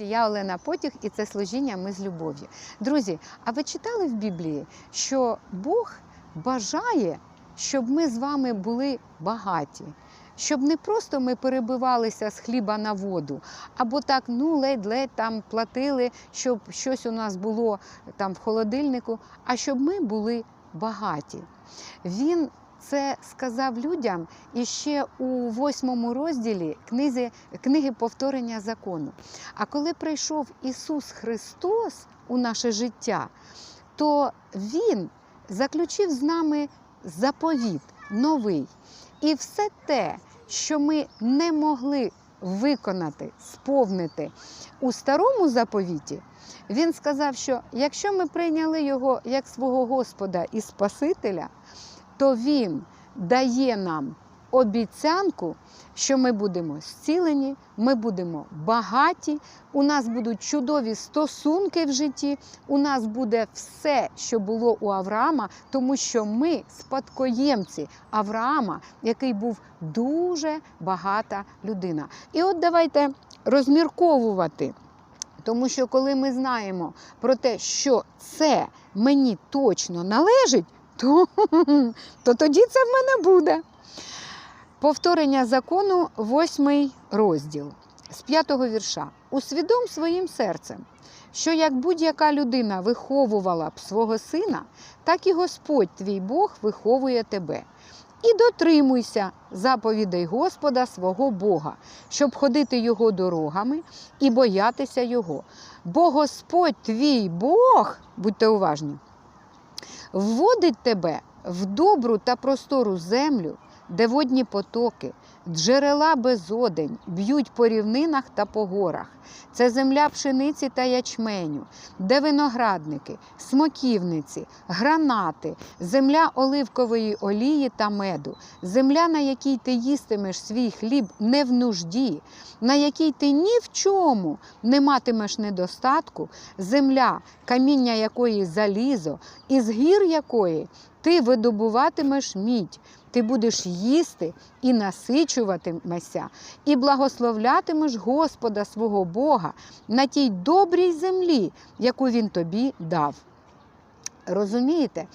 Я Олена Потяг і це служіння ми з любов'ю. Друзі, а ви читали в Біблії, що Бог бажає, щоб ми з вами були багаті? Щоб не просто ми перебивалися з хліба на воду, або так, ну ледь-ледь там платили, щоб щось у нас було там в холодильнику, а щоб ми були багаті. Він це сказав людям іще у восьмому розділі книги, книги повторення закону. А коли прийшов Ісус Христос у наше життя, то Він заключив з нами заповіт новий. І все те, що ми не могли виконати, сповнити у старому заповіті, він сказав, що якщо ми прийняли його як свого Господа і Спасителя, то Він дає нам обіцянку, що ми будемо зцілені, ми будемо багаті, у нас будуть чудові стосунки в житті, у нас буде все, що було у Авраама, тому що ми спадкоємці Авраама, який був дуже багата людина. І от давайте розмірковувати. Тому що коли ми знаємо про те, що це мені точно належить, то, то тоді це в мене буде. Повторення закону, восьмий розділ з п'ятого вірша. Усвідом своїм серцем, що як будь-яка людина виховувала б свого сина, так і Господь твій Бог виховує тебе. І дотримуйся заповідей Господа свого Бога, щоб ходити Його дорогами і боятися Його. Бо Господь твій Бог, будьте уважні, вводить тебе в добру та простору землю, де водні потоки, джерела безодень б'ють по рівнинах та по горах. Це земля пшениці та ячменю, де виноградники, смоківниці, гранати, земля оливкової олії та меду, земля, на якій ти їстимеш свій хліб не в нужді, на якій ти ні в чому не матимеш недостатку, земля, каміння якої залізо, із гір якої ти видобуватимеш мідь. Ти будеш їсти і насичуватимешся, і благословлятимеш Господа свого Бога на тій добрій землі, яку Він тобі дав. Розумієте?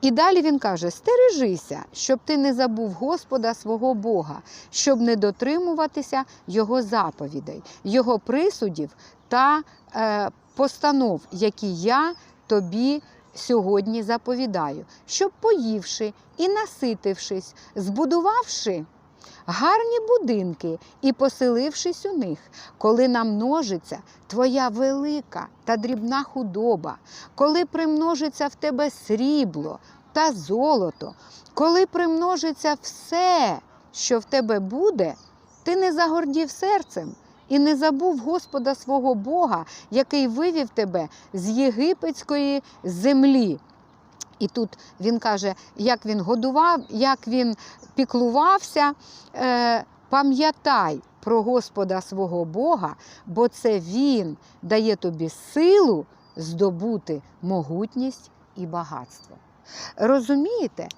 І далі він каже: стережися, щоб ти не забув Господа свого Бога, щоб не дотримуватися Його заповідей, Його присудів та е, постанов, які я тобі сьогодні заповідаю, щоб поївши і наситившись, збудувавши гарні будинки і поселившись у них, коли намножиться твоя велика та дрібна худоба, коли примножиться в тебе срібло та золото, коли примножиться все, що в тебе буде, ти не загордів серцем. І не забув Господа свого Бога, який вивів тебе з єгипетської землі. І тут він каже, як він годував, як він піклувався. Е, Пам'ятай про Господа свого Бога, бо це Він дає тобі силу здобути могутність і багатство. Розумієте,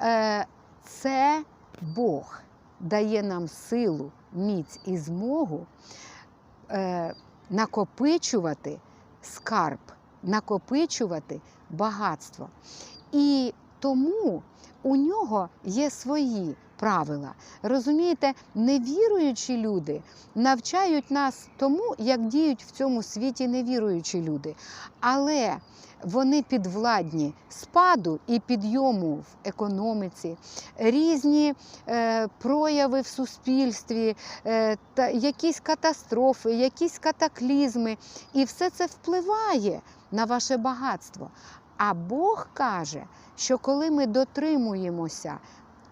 е, це Бог дає нам силу, міць і змогу е, накопичувати скарб, накопичувати багатство. І тому у нього є свої правила. Розумієте, невіруючі люди навчають нас тому, як діють в цьому світі невіруючі люди. Але вони підвладні спаду і підйому в економіці, різні е, прояви в суспільстві, е, та якісь катастрофи, якісь катаклізми. І все це впливає на ваше багатство. А Бог каже, що коли ми дотримуємося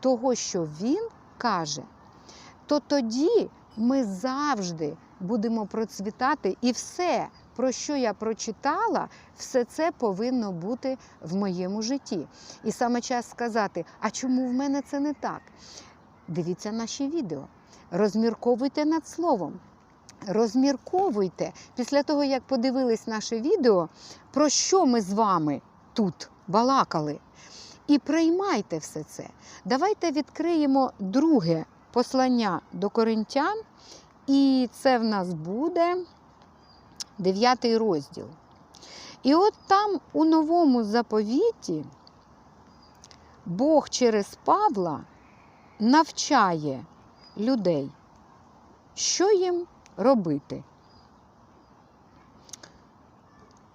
того, що Він каже, то тоді ми завжди будемо процвітати і все, про що я прочитала, все це повинно бути в моєму житті. І саме час сказати, а чому в мене це не так? Дивіться наші відео, розмірковуйте над словом. Розмірковуйте після того, як подивились наше відео, про що ми з вами тут балакали. І приймайте все це. Давайте відкриємо друге послання до коринтян, і це в нас буде 9 розділ. І от там у новому заповіті Бог через Павла навчає людей, що їм робити.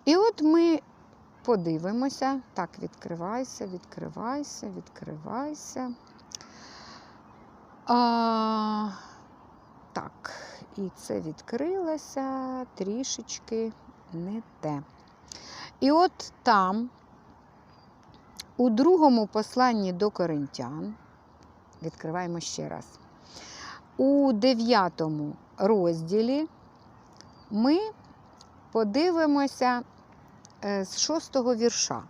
І от ми подивимося. Так, відкривайся, відкривайся, відкривайся. А, так, і це відкрилося трішечки не те. І от там, у другому посланні до коринтян, відкриваємо ще раз, у дев'ятому розділі ми подивимося з шостого вірша.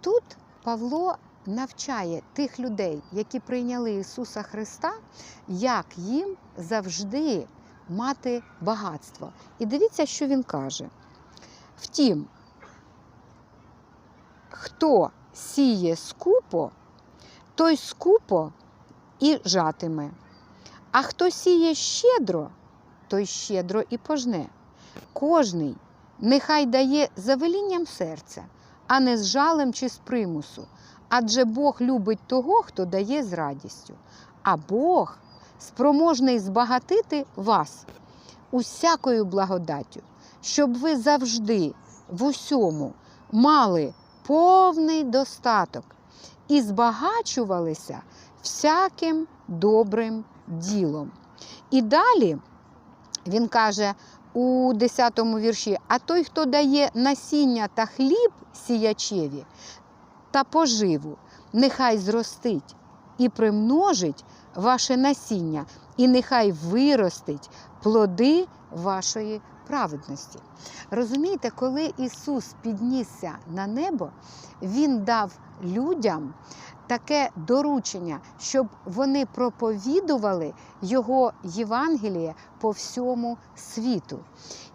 Тут Павло навчає тих людей, які прийняли Ісуса Христа, як їм завжди мати багатство. І дивіться, що він каже. Втім, хто сіє скупо, той скупо і жатиме. А хто сіє щедро, той щедро і пожне. Кожний нехай дає за велінням серця, а не з жалем чи з примусу. Адже Бог любить того, хто дає з радістю. А Бог спроможний збагатити вас усякою благодаттю, щоб ви завжди в усьому мали повний достаток і збагачувалися всяким добрим ділом. І далі він каже у 10 вірші: А той, хто дає насіння та хліб сіячеві та поживу, нехай зростить і примножить ваше насіння, і нехай виростить плоди вашої праведності. Розумієте, коли Ісус піднісся на небо, Він дав людям таке доручення, щоб вони проповідували Його Євангеліє по всьому світу.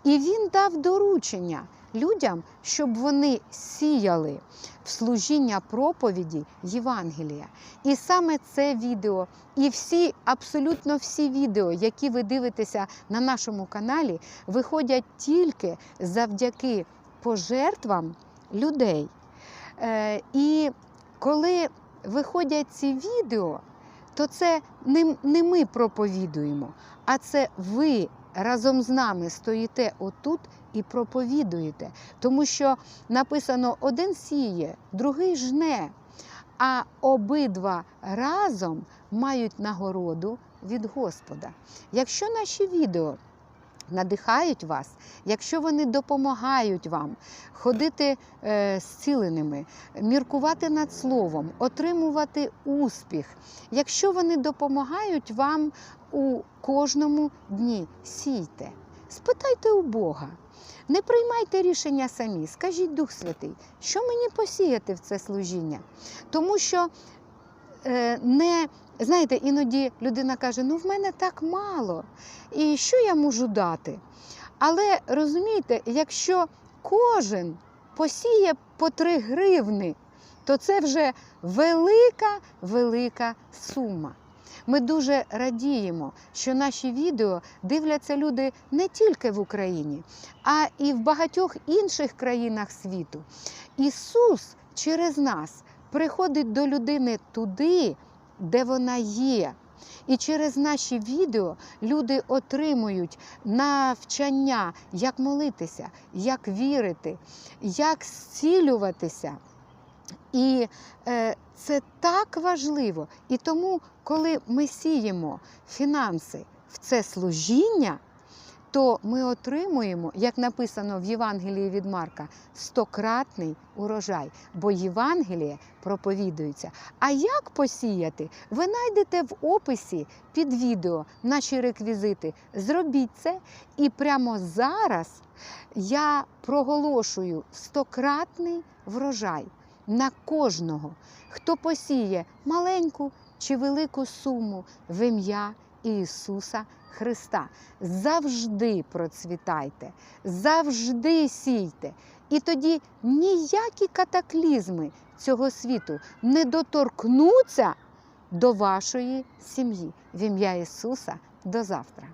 І Він дав доручення людям, щоб вони сіяли в служіння проповіді Євангелія. І саме це відео, і всі, абсолютно всі відео, які ви дивитеся на нашому каналі, виходять тільки завдяки пожертвам людей. Е, І коли виходять ці відео, то це не, не ми проповідуємо, а це ви разом з нами стоїте отут і проповідуєте. Тому що написано: один сіє, другий жне, а обидва разом мають нагороду від Господа. Якщо наші відео надихають вас, якщо вони допомагають вам ходити е, зціленими, міркувати над словом, отримувати успіх, якщо вони допомагають вам у кожному дні, сійте, спитайте у Бога. Не приймайте рішення самі, скажіть Дух Святий, що мені посіяти в це служіння? Тому що не знаєте, іноді людина каже: ну в мене так мало, і що я можу дати? Але розумієте, якщо кожен посіє по 3 гривни, то це вже велика, велика сума. Ми дуже радіємо, що наші відео дивляться люди не тільки в Україні, а і в багатьох інших країнах світу. Ісус через нас приходить до людини туди, де вона є. І через наші відео люди отримують навчання, як молитися, як вірити, як зцілюватися. І е, це так важливо. І тому, коли ми сіємо фінанси в це служіння, то ми отримуємо, як написано в Євангелії від Марка, стократний урожай, бо Євангеліє проповідується. А як посіяти? Ви знайдете в описі під відео наші реквізити. Зробіть це, і прямо зараз я проголошую стократний врожай на кожного, хто посіє маленьку чи велику суму в ім'я Ісуса Христа. Завжди процвітайте, завжди сійте. І тоді ніякі катаклізми цього світу не доторкнуться до вашої сім'ї. В ім'я Ісуса до завтра.